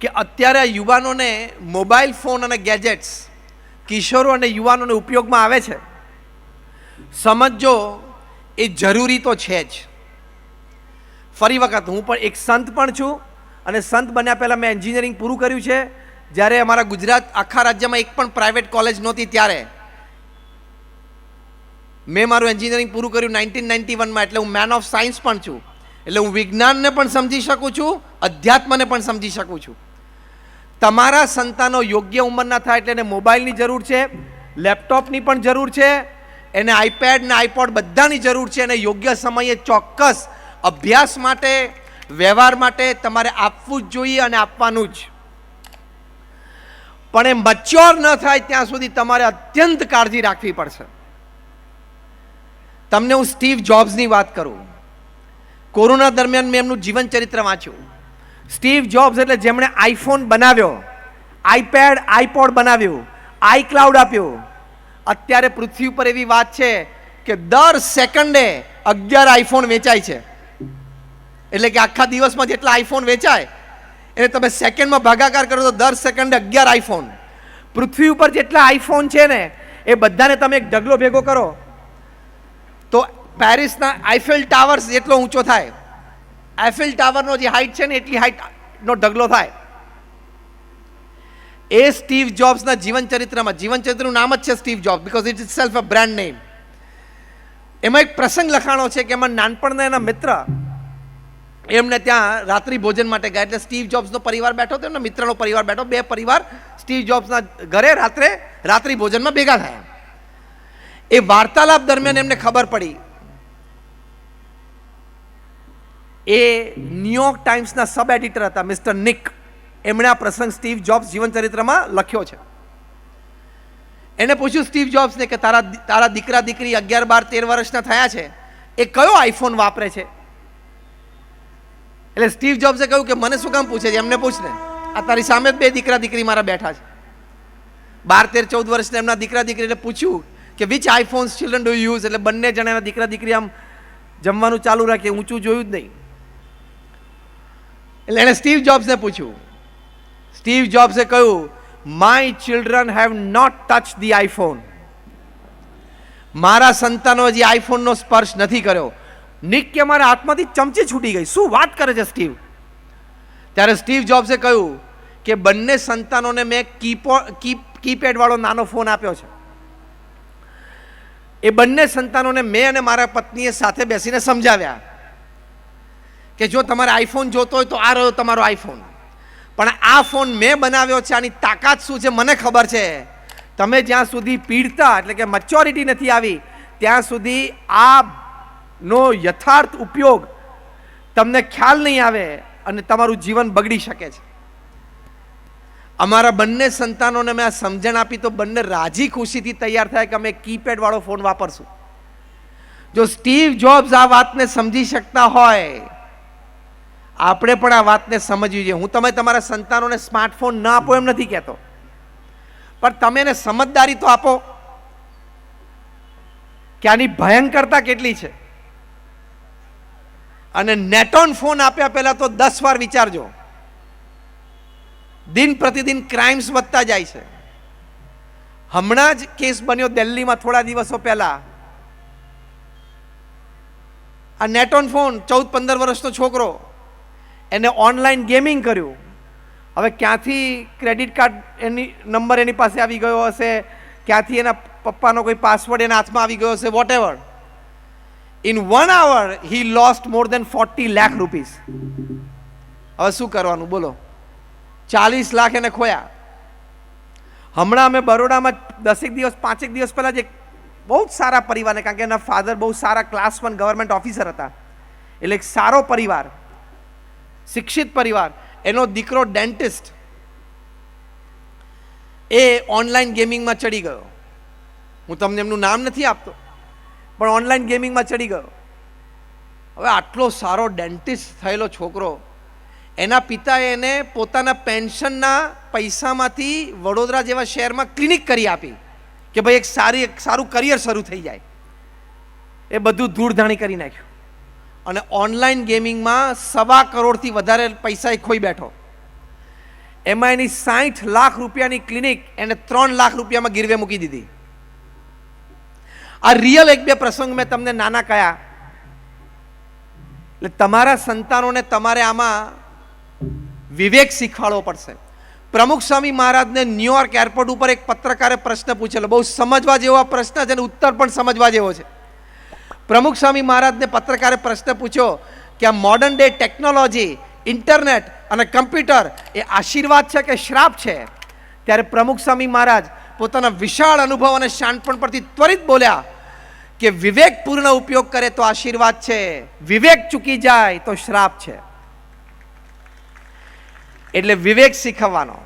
કે અત્યારે યુવાનોને મોબાઈલ ફોન અને ગેજેટ્સ, કિશોરો અને યુવાનોને ઉપયોગમાં આવે છે? સમજો એ જરૂરી તો છે જ. ફરી વખત, હું પણ એક સંત પણ છું અને સંત બન્યા પહેલાં મેં એન્જિનિયરિંગ પૂરું કર્યું છે. જ્યારે અમારા ગુજરાત આખા રાજ્યમાં એક પણ પ્રાઇવેટ કોલેજ નહોતી ત્યારે. મેં મારું એન્જિનિયરિંગ પૂરું કર્યું નાઇન્ટીન નાઇન્ટી વનમાં, એટલે હું મેન ઓફ સાયન્સ પણ છું. એટલે હું વિજ્ઞાનને પણ સમજી શકું છું, અધ્યાત્મને પણ સમજી શકું છું. તમારા સંતાનો યોગ્ય ઉંમરના થાય એટલે એને મોબાઈલની જરૂર છે લેપટોપની પણ જરૂર છે, એને આઈપેડ ને આઈપોડ બધાની જરૂર છે અને યોગ્ય સમયે ચોક્કસ અભ્યાસ માટે, વ્યવહાર માટે તમારે આપવું જ જોઈએ અને આપવાનું જ. પણ એ મચ્યોર ન થાય ત્યાં સુધી તમારે અત્યંત કાળજી રાખવી પડશે. તમને હું સ્ટીવ જોબ્સની વાત કરું. કોરોના દરમિયાન મેં એમનું જીવન ચરિત્ર વાંચ્યું. સ્ટીવ જોબ્સ એટલે જેમણે આઈફોન બનાવ્યો, આઈપેડ, આઈપોડ બનાવ્યું આઈ ક્લાઉડ આપ્યું. અત્યારે પૃથ્વી ઉપર એવી વાત છે કે દર સેકન્ડે અગિયાર આઈફોન વેચાય છે. એટલે કે આખા દિવસમાં જેટલા આઈફોન વેચાય, એને તમે સેકન્ડમાં ભાગાકાર કરો તો દર સેકન્ડે અગિયાર આઈફોન. પૃથ્વી ઉપર જેટલા આઈફોન છે ને, એ બધાને તમે એક ઢગલો ભેગો કરો. તો પેરિસના આઈફેલ ટાવર્સ જેટલો ઊંચો થાય આઈફેલ ટાવરનો જે હાઇટ છે ને, એટલી હાઇટનો ઢગલો થાય. એ સ્ટીવ જોબ્સના જીવન ચરિત્રમાં, જીવન ચરિત્રનું નામ જ છે Steve Jobs because it is self a brand name એમાં એક પ્રસંગ લખાણો છે કે એમાં નાનપણના એના મિત્ર, એમને ત્યાં રાત્રિ ભોજન માટે ગયા. એટલે સ્ટીવ જોબ્સનો પરિવાર બેઠો હતો, એમના મિત્રનો પરિવાર બેઠો. બે પરિવાર સ્ટીવ જોબ્સના ઘરે રાત્રે રાત્રિ ભોજનમાં ભેગા થયા. એ વાર્તાલાપ દરમિયાન એમને ખબર પડી એ ન્યુયોર્ક ટાઈમ્સના સબ એડિટર હતા મિસ્ટર નિક એમણે આ પ્રસંગ સ્ટીવ જોબ્સ જીવન ચરિત્રમાં લખ્યો છે. એને પૂછ્યું સ્ટીવ જોબ્સને કે તારા તારા દીકરા દીકરી અગિયાર બાર તેર વર્ષના થયા છે, એ કયો આઈફોન વાપરે છે? એટલે સ્ટીવ જોબ્સે કહ્યું કે મને શું કામ પૂછે છે? એમને પૂછ ને. આ તારી સામે બે દીકરા દીકરી મારા બેઠા છે. બાર તેર ચૌદ વર્ષના એમના દીકરા દીકરીને પૂછ્યું કે which iPhones children do use એટલે બંને જણાના દીકરા દીકરી આમ જમવાનું ચાલુ રાખે, ઊંચું જોયું જ નહીં. એટલે એણે સ્ટીવ જોબ્સને પૂછ્યું. સ્ટીવ જોબ્સે કહ્યું my children have not touch the iPhone મારા સંતાનો હજી આઈફોનનો સ્પર્શ નથી કર્યો. નિક કે મારા હાથમાંથી ચમચી છૂટી ગઈ. શું વાત કરે છે સ્ટીવ? ત્યારે સ્ટીવ જોબ્સે કહ્યું કે બંને સંતાનોને મેં કીપો કીપેડ વાળો નાનો ફોન આપ્યો છે. એ બંને સંતાનોને મેં અને મારા પત્નીએ સાથે બેસીને સમજાવ્યા. કે જો તમારે આઈફોન જોતો હોય તો આ રહ્યો તમારો આઈફોન પણ આ ફોન મેં બનાવ્યો છે, આની તાકાત શું છે મને ખબર છે. તમે જ્યાં સુધી પીડતા, એટલે કે મચ્યોરિટી નથી આવી, ત્યાં સુધી આ નો યથાર્થ ઉપયોગ તમને ખ્યાલ નહીં આવે અને તમારું જીવન બગડી શકે છે. અમારા બંને સંતાનોને મેં આ સમજણ આપી તો બંને રાજી ખુશીથી તૈયાર થાય કે અમે કીપેડ વાળો ફોન વાપરશું. જો સ્ટીવ જોબ્સ આ વાતને સમજી શકતા હોય આપણે પણ આ વાતને સમજવી જોઈએ. હું તમે તમારા સંતાનોને સ્માર્ટફોન ન આપો એમ નથી કહેતો. પણ તમે એને સમજદારી તો આપો. કે આની ભયંકરતા કેટલી છે? અને નેટોન ફોન આપ્યા પહેલા તો દસ વાર વિચારજો. દિન પ્રતિદિન ક્રાઇમ્સ વધતા જાય છે. હમણાં જ કેસ બન્યો દિલ્હીમાં થોડા દિવસો પહેલા. આ નેટોન ફોન ચૌદ પંદર વર્ષનો છોકરો એને ઓનલાઈન ગેમિંગ કર્યું. હવે ક્યાંથી ક્રેડિટ કાર્ડ એની નંબર એની પાસે આવી ગયો હશે? ક્યાંથી એના પપ્પાનો કોઈ પાસવર્ડ એના હાથમાં આવી ગયો હશે? Ever in one hour he lost more than forty lakh rupees હવે શું કરવાનું? બોલો. ચાલીસ લાખ એને ખોયા. હમણાં અમે બરોડામાં દસેક દિવસ, પાંચેક દિવસ પહેલાં જે બહુ જ સારા પરિવારને, કારણ કે એના ફાધર બહુ સારા ક્લાસ વન ગવર્મેન્ટ ઓફિસર હતા. એટલે એક સારો પરિવાર. શિક્ષિત પરિવાર, એનો દીકરો ડેન્ટિસ્ટ એ ઓનલાઈન ગેમિંગમાં ચડી ગયો. હું તમને એમનું નામ નથી આપતો, પણ ઓનલાઈન ગેમિંગમાં ચડી ગયો. હવે આટલો સારો ડેન્ટિસ્ટ થયેલો છોકરો, એના પિતાએ એને પોતાના પેન્શનના પૈસામાંથી વડોદરા જેવા શહેરમાં ક્લિનિક કરી આપી, કે ભાઈ એક સારી, એક સારું કરિયર શરૂ થઈ જાય. એ બધું ધૂળધાણી કરી નાખ્યું. અને ઓનલાઈન ગેમિંગમાં સવા કરોડથી વધારે પૈસા એ ખોઈ બેઠો. એમાં એની સાઠ લાખ રૂપિયાની ક્લિનિક એને ત્રણ લાખ રૂપિયામાં ગીરવે મૂકી દીધી. આ રિયલ એક બે પ્રસંગ મેં તમને નાના કયા. એટલે તમારા સંતાનોને તમારે આમાં વિવેક શીખવાડવો પડશે. પ્રમુખ સ્વામી મહારાજને ન્યુયોર્ક એરપોર્ટ ઉપર એક પત્રકારે પ્રશ્ન પૂછેલો. બહુ સમજવા જેવો પ્રશ્ન છે અને ઉત્તર પણ સમજવા જેવો છે. પ્રમુખ સ્વામી મહારાજને પત્રકારે પ્રશ્ન પૂછ્યો કે આ મોડર્ન ડે ટેકનોલોજી ઇન્ટરનેટ અને કમ્પ્યુટર એ આશીર્વાદ છે કે શ્રાપ છે? ત્યારે પ્રમુખ સ્વામી મહારાજ પોતાના વિશાળ અનુભવ અને શાણપણ પરથી ત્વરિત બોલ્યા કે વિવેકપૂર્ણ ઉપયોગ કરે તો આશીર્વાદ છે, વિવેક ચૂકી જાય તો શ્રાપ છે. એટલે વિવેક શીખવવાનો.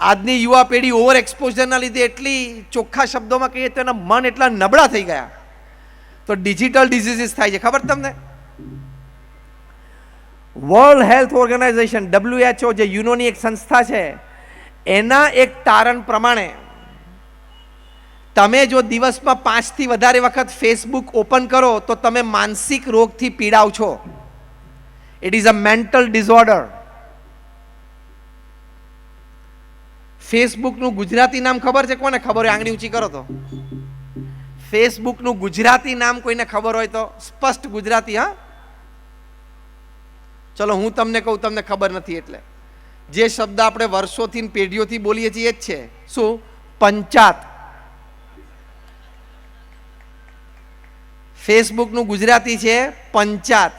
આજની યુવા પેઢી ઓવર એક્સપોઝરના લીધે એટલી ચોખ્ખા શબ્દોમાં કહીએ તો એના મન એટલા નબળા થઈ ગયા. તો ડિજિટલ ડિઝીઝીસ થાય છે. ખબર તમને? વર્લ્ડ હેલ્થ ઓર્ગેનાઇઝેશન ડબ્લ્યુએચઓ જે યુનોની એક સંસ્થા છે, એના એક તારણ પ્રમાણે તમે જો દિવસમાં પાંચથી વધારે વખત ફેસબુક ઓપન કરો, તો તમે માનસિક રોગથી પીડાવ છો. It is a mental disorder ફેસબુકનું Gujarati નામ ખબર છે? કોને ખબર હોય? આંગળી ઊંચી કરો તો. ફેસબુકનું ગુજરાતી નામ કોઈને ખબર હોય તો? સ્પષ્ટ ગુજરાતી, હા? ચલો, હું તમને કહું, તમને ખબર નથી એટલે. જે શબ્દ આપણે વર્ષોથી પેઢીઓથી બોલીએ છીએ એ જ છે. શું? પંચાત. ફેસબુકનું ગુજરાતી છે પંચાત.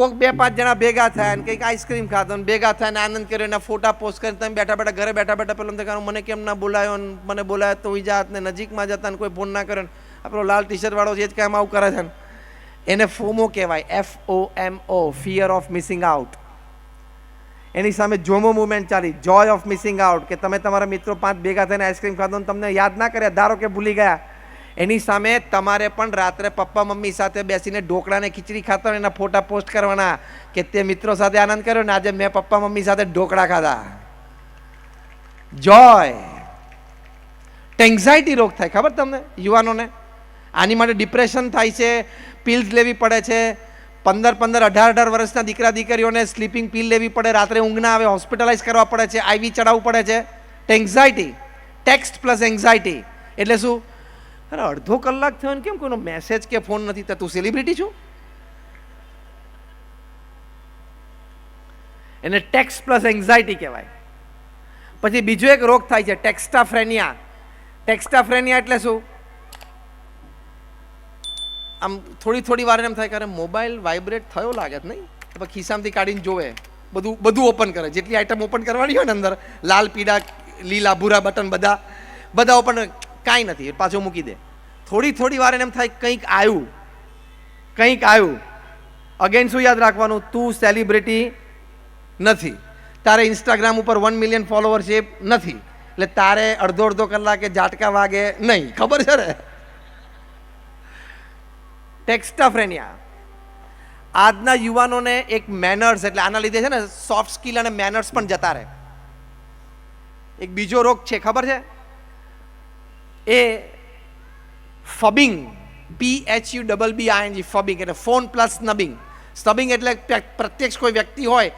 કોક બે પાંચ જણા ભેગા થયા ને કંઈક આઈસ્ક્રીમ ખાધો ને ભેગા થયા ને આનંદ કર્યો એના ફોટા પોસ્ટ કરીને તમે બેઠા બેઠા ઘરે બેઠા બેઠા પેલો દેખાડો મને કેમ ના બોલાયો ને મને બોલાયો તો જાત ને નજીકમાં જતા ને કોઈ ફોન ના કર્યો આપણો લાલ ટી શર્ટ વાળો છે જ કામ આવું કરે છે ને. એને ફોમો કહેવાય F O M O fear of missing out એની સામે જોમો મુવમેન્ટ ચાલી જોય ઓફ મિસિંગ આઉટ કે તમે તમારા મિત્રો પાંચ ભેગા થઈને આઈસ્ક્રીમ ખાધો ને તમને યાદ ના કર્યા, ધારો કે ભૂલી ગયા. એની સામે તમારે પણ રાત્રે પપ્પા મમ્મી સાથે બેસીને ઢોકળાને ખીચડી ખાતા એના ફોટા પોસ્ટ કરવાના કે તે મિત્રો સાથે આનંદ કર્યો ને આજે મેં પપ્પા મમ્મી સાથે ઢોકળા ખાધા. જોય. એન્ઝાયટી રોગ થાય, ખબર તમને? યુવાનોને. આની માટે ડિપ્રેશન થાય છે પિલ્સ લેવી પડે છે. પંદર પંદર અઢાર અઢાર વર્ષના દીકરા દીકરીઓને સ્લીપિંગ પિલ લેવી પડે, રાત્રે ઊંઘ ના આવે હોસ્પિટલાઇઝ કરવા પડે છે આઈવી ચડાવવું પડે છે. એન્ઝાઇટી ટેક્સ્ટ પ્લસ એન્ઝાયટી એટલે શું? અરે, અડધો કલાક થયો ને કેમ કોઈનો મેસેજ કે ફોન નથી? તો તું સેલિબ્રિટી છું? એને ટેક્સ પ્લસ એન્ઝાયટી કહેવાય. પછી બીજો એક રોગ થાય છે ટેક્સ્ટાફ્રેનિયા ટેક્સ્ટાફ્રેનિયા એટલે શું? આમ થોડી થોડી વાર એમ થાય કે મોબાઈલ વાઇબ્રેટ થયો લાગે જ નહીં. પછી ખિસ્સામાંથી કાઢીને જોવે. બધું બધું ઓપન કરે. જેટલી આઈટમ ઓપન કરવાની હોય ને અંદર, લાલ, પીળા, લીલા, ભૂરા બટન બધા બધા ઓપન કાંઈ નથી પાછો મૂકી દે. થોડી થોડી વાર એમ થાય, કંઈક આવ્યું કંઈક આવ્યું. અગેન શું યાદ રાખવાનું? તું સેલિબ્રિટી નથી. તારે ઇન્સ્ટાગ્રામ ઉપર વન મિલિયન ફોલોવરશીપ નથી. એટલે તારે અડધો અડધો કલાકે ઝાટકા વાગે નહીં. ખબર છે ને? ટેક્સ્ટાફ્રેનિયા આજના યુવાનોને એક મેનર્સ એટલે આના લીધે છે ને સોફ્ટ સ્કિલ અને મેનર્સ પણ જતા રહે. એક બીજો રોગ છે, ખબર છે? એ phubbing P H U double B I phubbing એટલે ફોન પ્લસ સ્નબિંગ સ્નબિંગ એટલે પ્રત્યક્ષ કોઈ વ્યક્તિ હોય,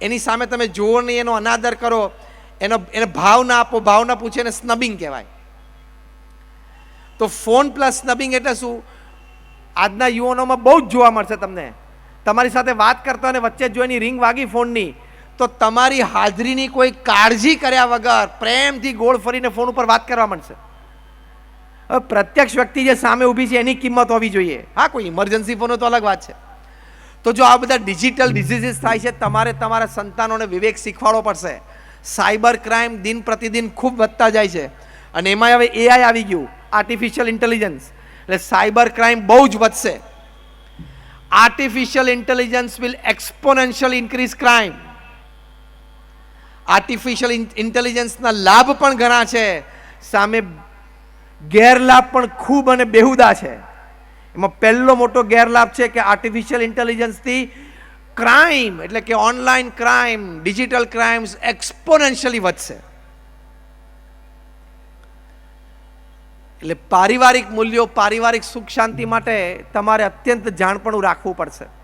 એની સામે તમે જુઓ નહીં એનો અનાદર કરો, એનો, એને ભાવ ના આપો ભાવ ના પૂછે એને સ્નબિંગ કહેવાય. તો ફોન પ્લસ સ્નબિંગ એટલે શું? આજના યુવાનોમાં બહુ જ જોવા મળશે તમને. તમારી સાથે વાત કરતા અને વચ્ચે જો એની રિંગ વાગી ફોનની, તો તમારી હાજરીની કોઈ કાળજી કર્યા વગર પ્રેમથી ગોળ ફરીને ફોન ઉપર વાત કરવા માંડશે. હવે પ્રત્યક્ષ વ્યક્તિ જે સામે ઊભી છે, એની કિંમત હોવી જોઈએ. હા, કોઈ ઇમરજન્સી ફોન તો અલગ વાત છે. તો જો આ બધા ડિજિટલ ડિઝીઝીસ થાય છે, તમારે તમારા સંતાનોને વિવેક શીખવાડવો પડશે. સાયબર ક્રાઇમ દિન પ્રતિદિન ખૂબ વધતા જાય છે. અને એમાં હવે એઆઈ આવી ગયું આર્ટિફિશિયલ ઇન્ટેલિજન્સ એટલે સાયબર ક્રાઇમ બહુ જ વધશે. Artificial intelligence will exponential increase crime artificial ઇન્ટેલિજન્સના લાભ પણ ઘણા છે. સામે ગેરલાભ પણ ખૂબ અને બેહુદા છે. એમાં પહેલો મોટો ગેરલાભ છે કે આર્ટિફિશિયલ ઇન્ટેલિજન્સથી ક્રાઇમ એટલે કે online crime digital crimes exponentially વધશે. એટલે પારિવારિક મૂલ્યો, પારિવારિક સુખ શાંતિ માટે તમારે અત્યંત જાણપણું રાખવું પડશે.